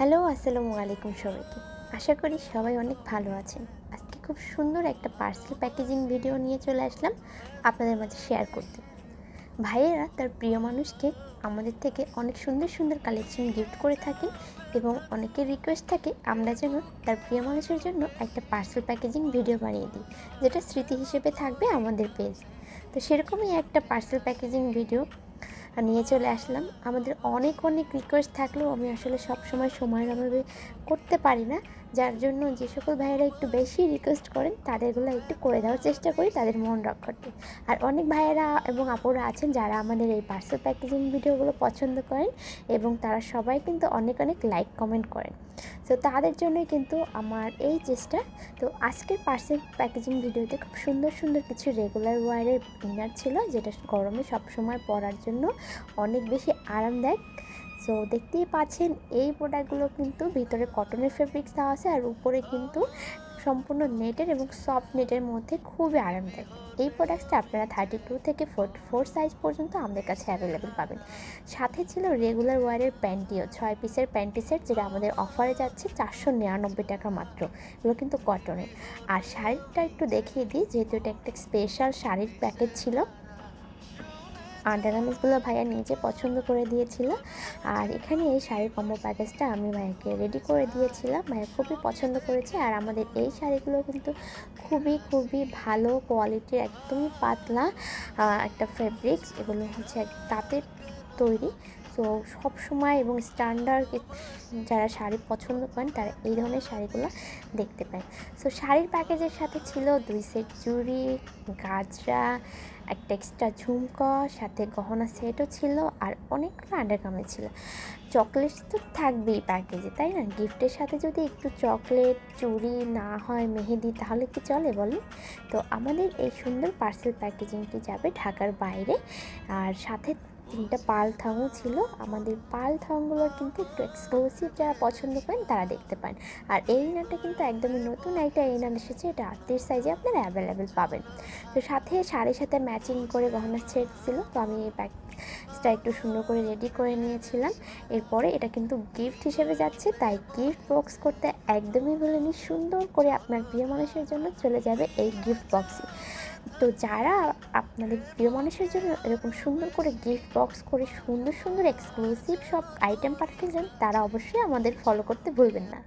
Hello, আসসালামু আলাইকুম সবাইকে। আশা করি সবাই অনেক ভালো আছেন। আজকে খুব সুন্দর একটা পার্সেল প্যাকেজিং ভিডিও নিয়ে চলে আসলাম আপনাদের মাঝে শেয়ার করতে। ভাইয়েরা তার প্রিয় মানুষকে আমাদের থেকে অনেক সুন্দর সুন্দর কালেকশন গিফট করে থাকেন এবং অনেকের রিকোয়েস্ট থাকে আমরা যেন তার প্রিয় মানুষের জন্য একটা পার্সেল প্যাকেজিং ভিডিও বানিয়ে দিই, যেটা স্মৃতি হিসেবে থাকবে আমাদের পেজ তো সেরকমই একটা পার্সেল প্যাকেজিং ভিডিও নিয়ে চলে আসলাম। আমাদের অনেক অনেক রিকোয়েস্ট থাকলেও আমি আসলে সব সময় সময়ের অভাবে করতে পারি না। যার জন্য যে সকল ভাইয়েরা একটু বেশি রিকোয়েস্ট করেন, তাদেরগুলো একটু করে দেওয়ার চেষ্টা করি তাদের মন রক্ষার্থে। আর অনেক ভাইয়েরা এবং আপুরা আছেন যারা আমাদের এই পার্সেল প্যাকেজিং ভিডিওগুলো পছন্দ করেন এবং তারা সবাই কিন্তু অনেক অনেক লাইক কমেন্ট করেন। তো তাদের জন্যই কিন্তু আমার এই চেষ্টা। তো আজকের পার্সেল প্যাকেজিং ভিডিওতে খুব সুন্দর সুন্দর কিছু রেগুলার ওয়ারের ইনার ছিল, যেটা গরমে সবসময় পরার জন্য অনেক বেশি আরামদায়ক। সো দেখতেই পাচ্ছেন, এই প্রোডাক্টগুলো কিন্তু ভিতরে কটনের ফেব্রিক্স দেওয়া আছে আর উপরে কিন্তু সম্পূর্ণ নেটের এবং সফট নেটের মধ্যে খুবই আরামদায়ক। এই প্রোডাক্টসটা আপনারা থার্টি টু থেকে ফোর্টি ফোর সাইজ পর্যন্ত আমাদের কাছে অ্যাভেলেবেল পাবেন। সাথে ছিল রেগুলার ওয়ারের প্যান্টিও, ছয় পিসের প্যান্টি সেট যেটা আমাদের অফারে যাচ্ছে চারশো নিরানব্বই টাকা মাত্র। এগুলো কিন্তু কটনের আর শাড়িটা একটু দেখিয়ে দিই, যেহেতু এটা একটা স্পেশাল শাড়ির প্যাকেট ছিল। আন্ডারগার্মেন্টসগুলো ভাইয়া নিজে পছন্দ করে দিয়েছিল। আর এখানে এই শাড়ির কম্বো প্যাকেজটা আমি ভাইয়াকে রেডি করে দিয়েছিলাম। ভাইয়া খুবই পছন্দ করেছে। আর আমাদের এই শাড়িগুলো কিন্তু খুবই খুবই ভালো কোয়ালিটির একদমই পাতলা একটা ফেব্রিক্স এগুলো হচ্ছে তাঁতের তৈরি। তো সব সময় এবং স্ট্যান্ডার্ড যারা শাড়ি পছন্দ করেন, তারা এই ধরনের শাড়িগুলো দেখতে পায়। সো শাড়ির প্যাকেজের সাথে ছিল দুই সেট চুড়ি গাজরা একটা এক্সট্রা ঝুমকা, সাথে গহনা সেটও ছিল আর অনেকগুলো আন্ডারগার্মেন্ট ছিল। চকলেট তো থাকবেই প্যাকেজে তাই না? গিফটের সাথে যদি একটু চকলেট চুড়ি না হয়, মেহেদি, তাহলে কি চলে বলুন তো আমাদের এই সুন্দর পার্সেল প্যাকেজিংটি যাবে ঢাকার বাইরে। আর সাথে তিনটা পাল থাংও ছিল। আমাদের পাল থাংগুলো কিন্তু একটু এক্সক্লুসিভ যারা পছন্দ করেন তারা দেখতে পান। আর এই ইনারটা কিন্তু একদমই নতুন একটা ইনার এসেছে, এটা আটত্রিশ সাইজে আপনারা অ্যাভেলেবেল পাবেন। তো সাথে শাড়ির সাথে ম্যাচিং করে গহনা সেট ছিল, তো আমি এই প্যাকটা একটু সুন্দর করে রেডি করে নিয়েছিলাম। এরপরে এটা কিন্তু গিফট হিসেবে যাচ্ছে, তাই গিফট বক্স করতে একদমই বলে ভুলেনি সুন্দর করে আপনার প্রিয় মানুষের জন্য চলে যাবে এই গিফট বক্সে তো যারা আপনাদের প্রিয় মানুষের জন্য এরকম সুন্দর করে গিফট বক্স করে সুন্দর সুন্দর এক্সক্লুসিভ সব আইটেম পাঠাতে চান তারা অবশ্যই আমাদের ফলো করতে ভুলবেন না।